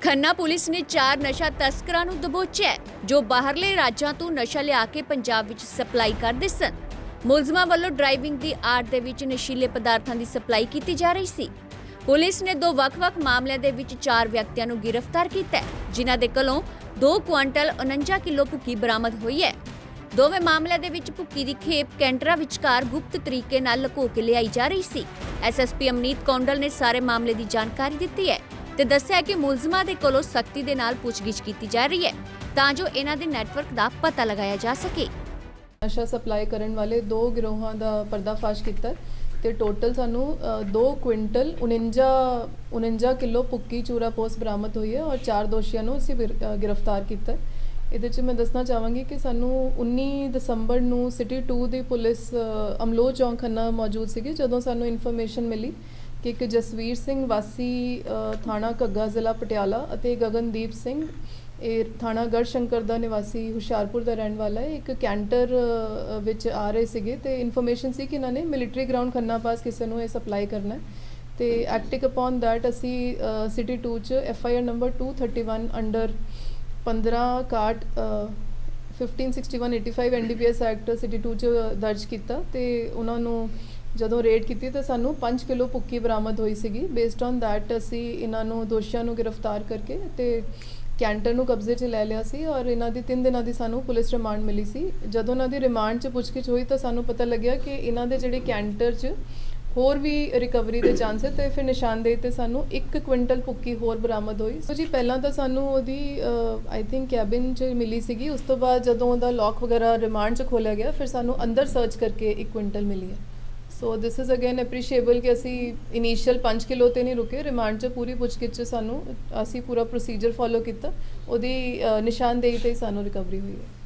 Khanna police ਨੇ ਚਾਰ ਨਸ਼ਾ ਤਸਕਰਾਂ ਨੂੰ ਦਬੋਚਿਆ ਜੋ ਬਾਹਰਲੇ ਰਾਜਾਂ ਤੋਂ ਨਸ਼ਾ ਲਿਆ ਕੇ ਪੰਜਾਬ ਵਿੱਚ ਸਪਲਾਈ ਕਰਦੇ ਸਨ। ਮੁਲਜ਼ਮਾਂ ਵੱਲੋਂ ਡਰਾਈਵਿੰਗ ਦੀ ਆੜ ਦੇ ਵਿੱਚ ਨਸ਼ੀਲੇ ਪਦਾਰਥਾਂ ਦੀ ਸਪਲਾਈ ਕੀਤੀ ਜਾ ਰਹੀ ਸੀ। ਪੁਲਿਸ ਨੇ ਦੋ ਵੱਖ-ਵੱਖ ਮਾਮਲਿਆਂ ਦੇ ਵਿੱਚ ਚਾਰ ਵਿਅਕਤੀਆਂ ਨੂੰ ਗ੍ਰਿਫਤਾਰ ਕੀਤਾ ਜਿਨ੍ਹਾਂ ਦੇ ਕੋਲੋਂ 2 ਕੁਆਂਟਲ 49 ਕਿਲੋ ਭੁੱਕੀ ਬਰਾਮਦ ਹੋਈ ਹੈ। ਦੋਵੇਂ ਮਾਮਲਿਆਂ ਦੇ ਵਿੱਚ ਭੁੱਕੀ ਦੀ ਖੇਪ ਕੈਂਟਰਾਂ ਵਿਚਕਾਰ ਗੁਪਤ ਤਰੀਕੇ ਨਾਲ ਲੁਕੋ ਕੇ ਲਿਆਈ ਜਾ ਰਹੀ ਸੀ। ਐਸਐਸਪੀ ਅਮਨੀਤ ਕੌਂਡਲ ਨੇ ਸਾਰੇ ਮਾਮਲੇ ਦੀ ਜਾਣਕਾਰੀ ਦਿੱਤੀ ਹੈ। ਤੇ ਦੱਸਿਆ ਕਿ ਮੁਲਜ਼ਮਾਂ ਦੇ ਕੋਲੋਂ ਸਖਤੀ ਦੇ ਨਾਲ ਪੁੱਛਗਿੱਛ ਕੀਤੀ ਜਾ ਰਹੀ ਹੈ ਤਾਂ ਜੋ ਇਹਨਾਂ ਦੇ ਨੈਟਵਰਕ ਦਾ ਪਤਾ ਲਗਾਇਆ ਜਾ ਸਕੇ। ਨਸ਼ਾ ਸਪਲਾਈ ਕਰਨ ਵਾਲੇ ਦੋ ਗਿਰੋਹਾਂ ਦਾ ਪਰਦਾਫਾਸ਼ ਕੀਤਾ ਹੈ ਤੇ ਟੋਟਲ ਸਾਨੂੰ 2 ਕੁਇੰਟਲ 49 49 ਕਿਲੋ ਪੁੱਕੀ ਚੂਰਾ ਪੋਸ ਬਰਾਮਦ ਹੋਈ ਹੈ ਔਰ ਚਾਰ ਦੋਸ਼ੀਆਂ ਨੂੰ ਅਸੀਂ ਗ੍ਰਿਫਤਾਰ ਕੀਤਾ ਇਹਦੇ 'ਚ ਮੈਂ ਦੱਸਣਾ ਚਾਹਾਂਗੀ ਕਿ ਸਾਨੂੰ 19 ਦਸੰਬਰ ਨੂੰ ਸਿਟੀ 2 ਦੀ ਪੁਲਿਸ ਅ, ਅਮਲੋਹ ਚੌਂਕ ਖੰਨਾ ਮੌਜੂਦ ਸੀਗੀ ਜਦੋਂ ਸਾਨੂੰ ਇਨਫੋਰਮੇਸ਼ਨ ਮਿਲੀ ਕਿ ਇੱਕ ਜਸਵੀਰ ਸਿੰਘ ਵਾਸੀ ਥਾਣਾ ਘੱਗਾ ਜ਼ਿਲ੍ਹਾ ਪਟਿਆਲਾ ਅਤੇ ਗਗਨਦੀਪ ਸਿੰਘ, ਇਹ ਥਾਣਾ ਗੜਸ਼ੰਕਰ ਦਾ ਨਿਵਾਸੀ ਹੁਸ਼ਿਆਰਪੁਰ ਦਾ ਰਹਿਣ ਵਾਲਾ ਹੈ। ਇੱਕ ਕੈਂਟਰ ਵਿੱਚ ਆ ਰਹੇ ਸੀਗੇ ਤੇ ਇਨਫੋਰਮੇਸ਼ਨ ਸੀ ਕਿ ਇਹਨਾਂ ਨੇ ਮਿਲਟਰੀ ਗਰਾਊਂਡ ਖੰਨਾ ਪਾਸ ਕਿਸੇ ਨੂੰ ਇਹ ਸਪਲਾਈ ਕਰਨਾ ਹੈ। ਤੇ ਐਕਟਿੰਗ ਅਪਨ ਦੈਟ ਅਸੀਂ ਸਿਟੀ 2 ਚ F I R number 231 under 15 ਕਾਟ 156185 ਐਨਡੀਪੀਐਸ ਐਕਟ ਸਿਟੀ 2 ਚ ਦਰਜ ਕੀਤਾ ਤੇ ਉਹਨਾਂ ਨੂੰ ਜਦੋਂ ਰੇਡ ਕੀਤੀ ਤਾਂ ਸਾਨੂੰ 5 ਕਿਲੋ ਭੁੱਕੀ ਬਰਾਮਦ ਹੋਈ ਸੀਗੀ। ਬੇਸਡ ਔਨ ਦੈਟ ਅਸੀਂ ਇਹਨਾਂ ਨੂੰ, ਦੋਸ਼ੀਆਂ ਨੂੰ ਗ੍ਰਿਫਤਾਰ ਕਰਕੇ ਤੇ ਕੈਂਟਰ ਨੂੰ ਕਬਜ਼ੇ 'ਚ ਲੈ ਲਿਆ ਸੀ ਔਰ ਇਹਨਾਂ ਦੀ 3 ਦਿਨਾਂ ਦੀ ਸਾਨੂੰ ਪੁਲਿਸ ਰਿਮਾਂਡ ਮਿਲੀ ਸੀ। ਜਦੋਂ ਇਹਨਾਂ ਦੀ ਰਿਮਾਂਡ 'ਚ ਪੁੱਛਗਿੱਛ ਹੋਈ ਤਾਂ ਸਾਨੂੰ ਪਤਾ ਲੱਗਿਆ ਕਿ ਇਹਨਾਂ ਦੇ ਜਿਹੜੇ ਕੈਂਟਰ 'ਚ ਹੋਰ ਵੀ ਰਿਕਵਰੀ ਦੇ ਚਾਂਸ ਹੈ ਤੇ ਫਿਰ ਨਿਸ਼ਾਨਦੇਹੀ ਤੇ ਸਾਨੂੰ 1 ਕੁਇੰਟਲ ਭੁੱਕੀ ਹੋਰ ਬਰਾਮਦ ਹੋਈ। ਸੋ ਜੀ, ਪਹਿਲਾਂ ਤਾਂ ਸਾਨੂੰ ਉਹਦੀ ਆਈ ਥਿੰਕ ਕੈਬਿਨ 'ਚ ਮਿਲੀ ਸੀਗੀ। ਉਸ ਤੋਂ ਬਾਅਦ ਜਦੋਂ ਉਹਦਾ ਲੌਕ ਵਗੈਰਾ ਰਿਮਾਂਡ 'ਚ ਖੋਲਿਆ ਗਿਆ, ਫਿਰ ਸਾਨੂੰ ਅੰਦਰ ਸਰਚ ਕਰਕੇ 1 ਕੁਇੰਟਲ ਮਿਲੀ ਹੈ। ਸੋ ਦਿਸ ਇਜ਼ ਅਗੇਨ ਐਪਰੀਸ਼ੀਏਬਲ ਕਿ ਅਸੀਂ ਇਨੀਸ਼ੀਅਲ 5 ਕਿਲੋ ਤੇ ਨਹੀਂ ਰੁਕੇ। ਰਿਮਾਂਡ 'ਚ ਪੂਰੀ ਪੁੱਛਗਿੱਛ 'ਚ ਸਾਨੂੰ, ਅਸੀਂ ਪੂਰਾ ਪ੍ਰੋਸੀਜਰ ਫੋਲੋ ਕੀਤਾ। ਉਹਦੀ ਨਿਸ਼ਾਨਦੇਹੀ ਤੇ ਹੀ ਸਾਨੂੰ ਰਿਕਵਰੀ ਹੋਈ ਹੈ।